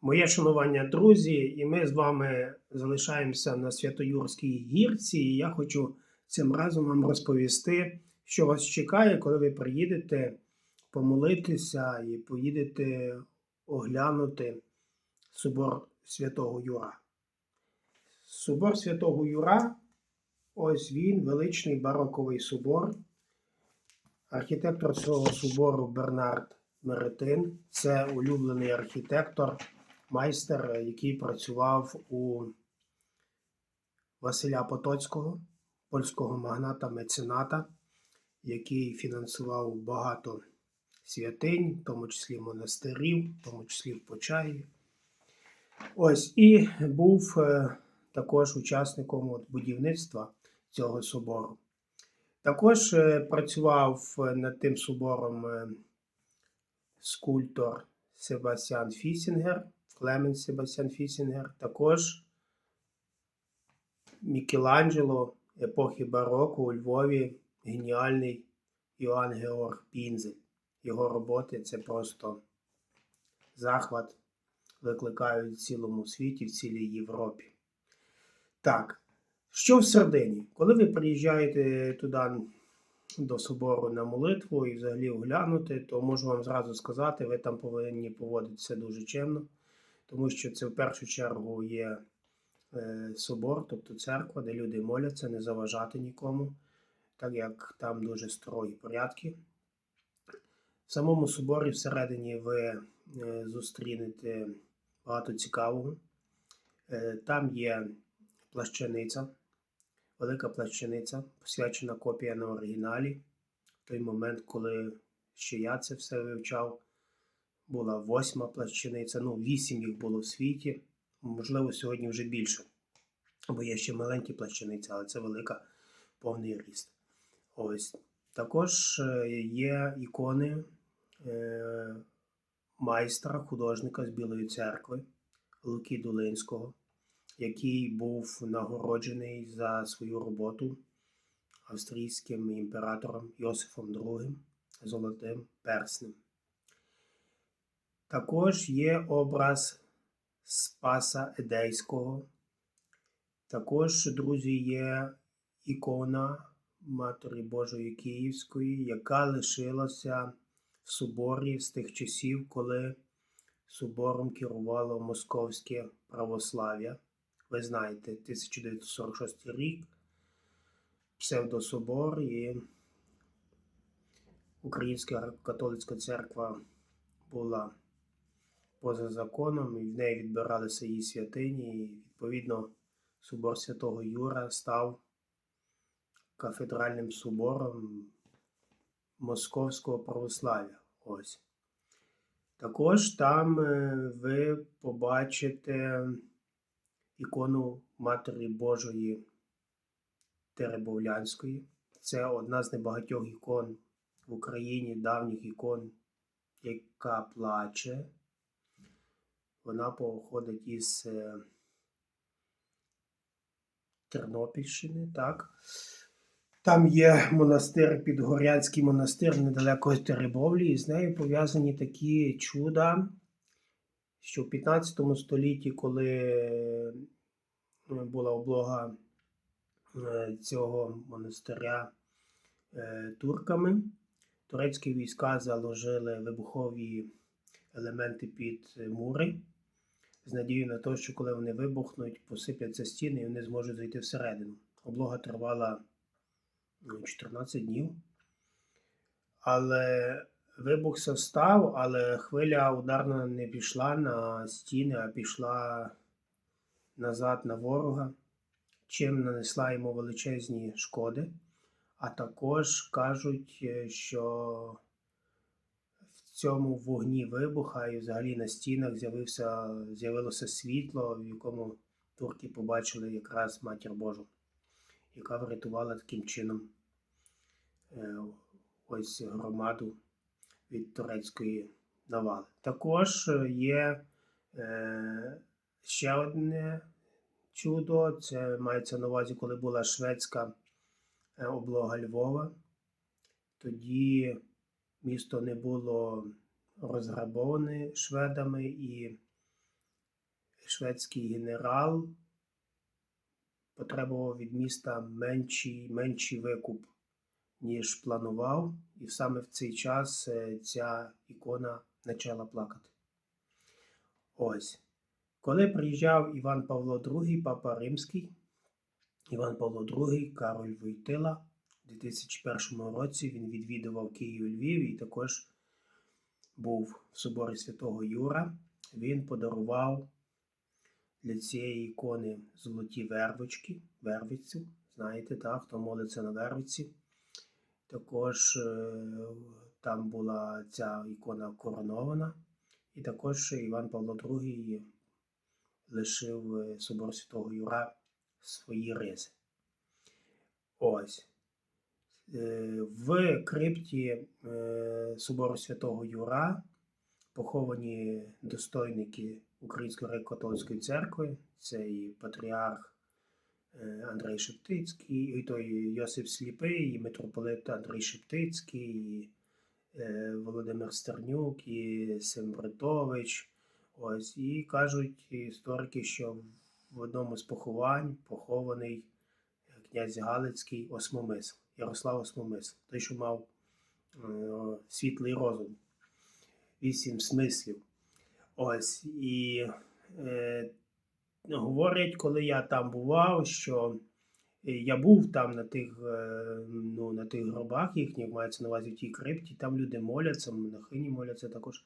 Моє шанування, друзі, і ми з вами залишаємося на Святоюрській гірці. І я хочу цим разом вам розповісти, що вас чекає, коли ви приїдете помолитися і поїдете оглянути собор Святого Юра. Собор Святого Юра, ось він, величний бароковий собор. Архітектор цього собору Бернард Меретин. Це улюблений архітектор, майстер, який працював у Василя Потоцького, польського магната мецената, який фінансував багато святинь, в тому числі монастирів, в тому числі в Почаєві. Ось і був е, також учасником от, будівництва цього собору. Також е, працював е, над тим собором скульптор Себастьян Фісінгер, Клемен Себастьян Фісінгер, також Мікеланджело епохи бароко у Львові, геніальний Йоанн Георг Пінзель. Його роботи це просто захват викликають в цілому світі, в цілій Європі. Так, що в середині? Коли ви приїжджаєте туди до собору на молитву і взагалі оглянути, то можу вам зразу сказати, ви там повинні поводитися дуже чемно, тому що це в першу чергу є е, собор, тобто церква, де люди моляться, не заважати нікому, так як там дуже строгі порядки. В самому соборі всередині ви е, зустрінете багато цікавого. Е, Там є плащаниця, велика плащаниця, посвячена копія на оригіналі. В той момент, коли ще я це все вивчав, була восьма плащаниця, ну, вісім їх було в світі. Можливо, сьогодні вже більше. Бо є ще маленькі плащаниці, але це велика повний ріст. Ось. Також е, є ікони е, майстра, художника з Білої церкви Луки Долинського, який був нагороджений за свою роботу австрійським імператором Йосифом II Золотим Перснем. Також є образ Спаса Едейського. Також, друзі, є ікона Матері Божої Київської, яка лишилася в соборі з тих часів, коли собором керувало московське православ'я. Ви знаєте, 1946 рік, псевдособор і Українська католицька церква була поза законом, і в неї відбиралися її святині, і відповідно собор Святого Юра став кафедральним собором Московського православ'я. Ось. Також там е, ви побачите ікону Матері Божої Теребовлянської. Це одна з небагатьох ікон в Україні, давніх ікон, яка плаче. Вона походить із е, Тернопільщини, так. Там є монастир, Підгорянський монастир недалеко від Теребовлі, і з нею пов'язані такі чуда, що в 15 столітті, коли е, була облога е, цього монастиря турками, турецькі війська заложили вибухові елементи під мури з надією на те, що коли вони вибухнуть, посипляться стіни і вони зможуть зайти всередину. Облога тривала ну, 14 днів. Але вибух став, але хвиля ударна не пішла на стіни, а пішла назад на ворога, чим нанесла йому величезні шкоди. А також кажуть, е, що цьому вогні вибуха і взагалі на стінах з'явився, з'явилося світло, в якому турки побачили якраз матір Божу, яка врятувала таким чином е, ось громаду від турецької навали. Також є е, ще одне чудо. Це мається на увазі, коли була шведська е, облога Львова. Тоді місто не було розграбоване шведами, і шведський генерал потребував від міста менший, менший викуп, ніж планував, і саме в цей час е, ця ікона почала плакати. Ось. Коли приїжджав Іван Павло II, папа Римський, Іван Павло II, Кароль Войтила, у 2001 році він відвідував Київ і Львів і також був в соборі Святого Юра. Він подарував для цієї ікони золоті вервочки, вервицю, знаєте, так, хто молиться на вервиці. Також е, там була ця ікона коронована, і також Іван Павло II лишив е, собор Святого Юра свої риси. Ось. Е, В крипті е, собору Святого Юра поховані достойники Української греко-католицької церкви. Це і патріарх е, Андрей Шептицький, і той Йосип Сліпий, і митрополит Андрій Шептицький, і Володимир Стернюк, і Сембритович. Ось, і кажуть історики, що в одному з поховань похований князь Галицький Осмомисл, Ярослав Осмомисл, той, що мав е, світлий розум, вісім смислів. Ось і е, говорять, коли я там бував, що я був там на тих, е, ну, на тих гробах їхніх, мається на увазі в тій крипті, там люди моляться, монахині моляться також.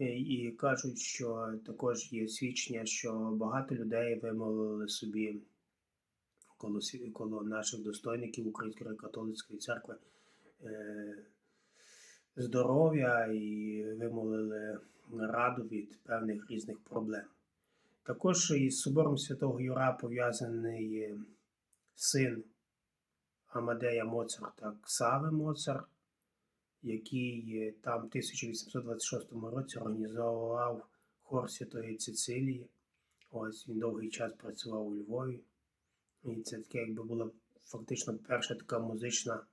Е, І кажуть, що також є свідчення, що багато людей вимолили собі коло, коло наших достойників Української католицької церкви е, здоров'я і вимолили раду від певних різних проблем. Також із собором Святого Юра пов'язаний е, син Амадея Моцарта Ксави Моцарт, який е, там в 1826 році організовував хор Святої Цицилії. Ось він довгий час працював у Львові. І це таке, якби була фактично перша така музична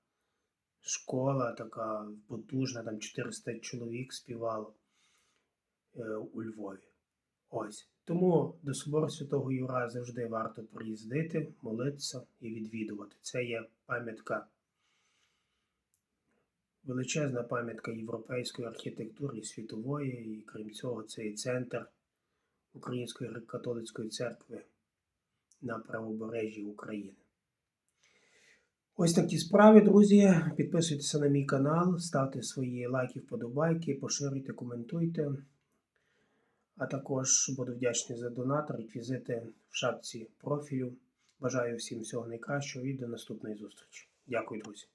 школа, така потужна, там 400 чоловік співало е, у Львові. Ось. Тому до собору Святого Юра завжди варто приїздити, молитися і відвідувати. Це є пам'ятка, величезна пам'ятка європейської архітектури світової, і крім цього, це і центр Української греко-католицької церкви на правобережжі України. Ось такі справи, друзі. Підписуйтеся на мій канал, ставте свої лайки, вподобайки, поширюйте, коментуйте. А також буду вдячний за донат, реквізити в шапці профілю. Бажаю всім всього найкращого і до наступної зустрічі. Дякую, друзі.